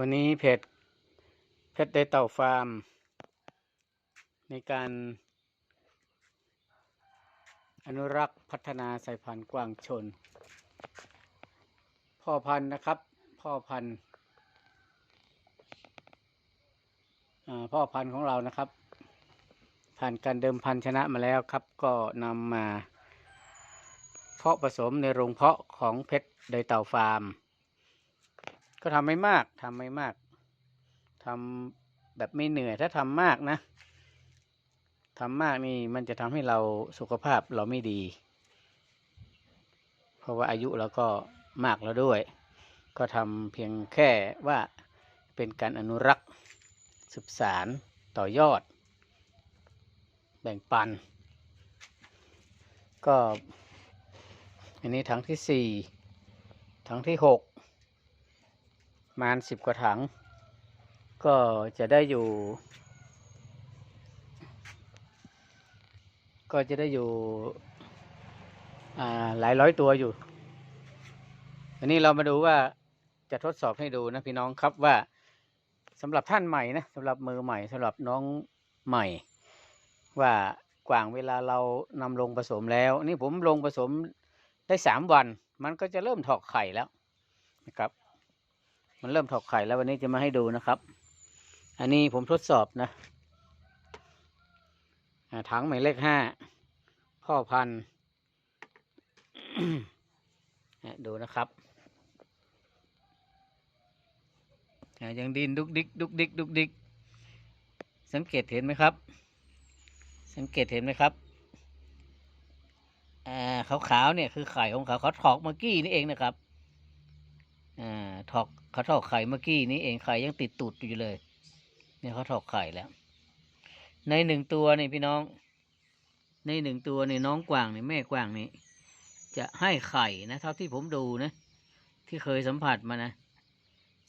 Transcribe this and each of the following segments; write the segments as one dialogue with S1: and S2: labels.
S1: วันนี้เพจเพชรได้เต่าฟาร์ม ในการอนุรักษ์พัฒนาสายพันธุ์กวางชน พ่อพันธุ์นะครับ พ่อพันธุ์พ่อพันธุ์ของเรานะครับ ผ่านการเดิมพันธุ์ชนะมาแล้วครับ ก็นำมา เพาะผสมในโรงเพาะของเพชรไดเต่าฟาร์ม ก็ทำไม่มากทำไม่มากทำแบบไม่เหนื่อยถ้าทำมากนะทำมากนี่มันจะทำให้เราสุขภาพเราไม่ดี เพราะว่าอายุเราก็มากแล้วด้วย ก็ทำเพียงแค่ว่าเป็นการอนุรักษ์สืบสารต่อยอด แบ่งปัน ก็ อันนี้ถังที่สี่ถังที่หก มาณสิบกว่าถัง ก็จะได้อยู่ ก็จะได้อยู่หลายร้อยตัวอยู่อันนี้เรามาดูว่าจะทดสอบให้ดูนะพี่น้องครับว่าสำหรับท่านใหม่นะสำหรับมือใหม่สำหรับน้องใหม่ ว่ากว่างเวลาเรานำลงผสมแล้ว นี่ผมลงผสมได้สามวัน มันก็จะเริ่มถอกไข่แล้วนะครับ มันเริ่มถอกไข่แล้ววันนี้จะมาให้ดูนะครับ อันนี้ผมทดสอบนะถังหมายเลขห้าพ่อพันธุ์ดูนะครับ ยังดินดุกดิกดุกดิกดุกดิกสังเกตเห็นไหมครับ สังเกตเห็นไหมครับอ่าขาวๆเนี่ยคือไข่ของเขาเขาถอกเมื่อกี้นี่เองนะครับ อ่าถอกเขาถอกไข่เมื่อกี้นี้เองไข่ยังติดตูดอยู่เลย เนี่ยเขาถอกไข่แล้ว ในหนึ่งตัวนี่พี่น้อง ในหนึ่งตัวนี่น้องกวางนี่แม่กวางนี่จะให้ไข่นะเท่าที่ผมดูนะ ที่เคยสัมผัสมานะ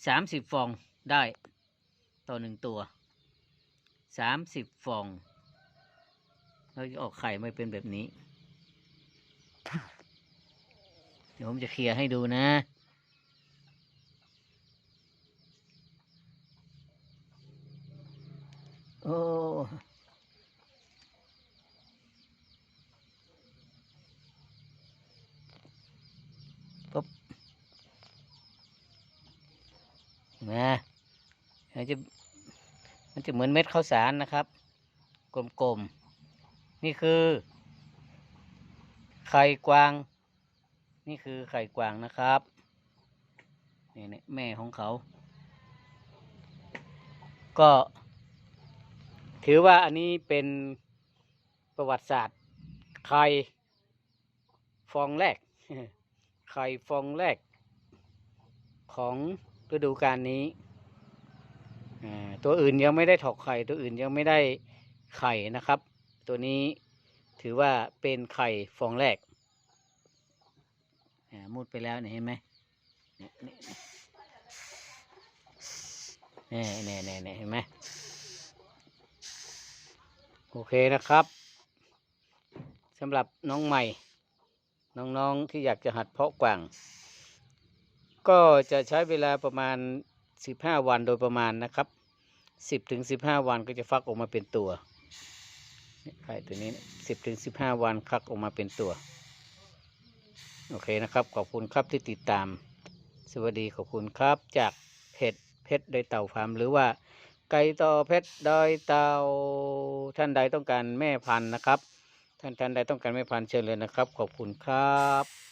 S1: สามสิบฟองได้ ต่อหนึ่งตัวสามสิบฟองแล้วจะออกไข่ไม่เป็นแบบนี้ เดี๋ยวผมจะเคลียร์ให้ดูนะ โอ้ปุ๊บนไหมมันจะมันจะเหมือนเม็ดข้าวสารนะครับ กลมๆ นี่คือ ไข่กวาง นี่คือไข่กวางนะครับนี่แม่ของเขา ก็ ถือว่าอันนี้เป็นประวัติศาสตร์ไข่ฟองแรกไข่ฟองแรก ของฤดูกาลนี้ตัวอื่นยังไม่ได้ถอกไข่ตัวอื่นยังไม่ได้ไข่นะครับ ตัวนี้ถือว่าเป็นไข่ฟองแรกมุดไปแล้วเห็นไหมเน่เน่เนี่ยเนี่ยเนี่ยเห็นไหม โอเคนะครับสำหรับน้องใหม่ น้องๆที่อยากจะหัดเพาะกวาง ก็จะใช้เวลาประมาณ 15 วันโดยประมาณนะครับ 10ถึง15 วันก็จะฟักออกมาเป็นตัวไข่ตัวนี้ 10ถึง15 วันฟักออกมาเป็นตัว โอเคนะครับ ขอบคุณครับที่ติดตาม สวัสดีขอบคุณครับจากเพจเพชรโดยเต่าฟาร์มหรือว่า ไก่ต่อเพชรดอยเตาท่านใดต้องการแม่พันธุ์นะครับ ท่านท่านใดต้องการแม่พันธุ์เชิญเลยนะครับ ขอบคุณครับ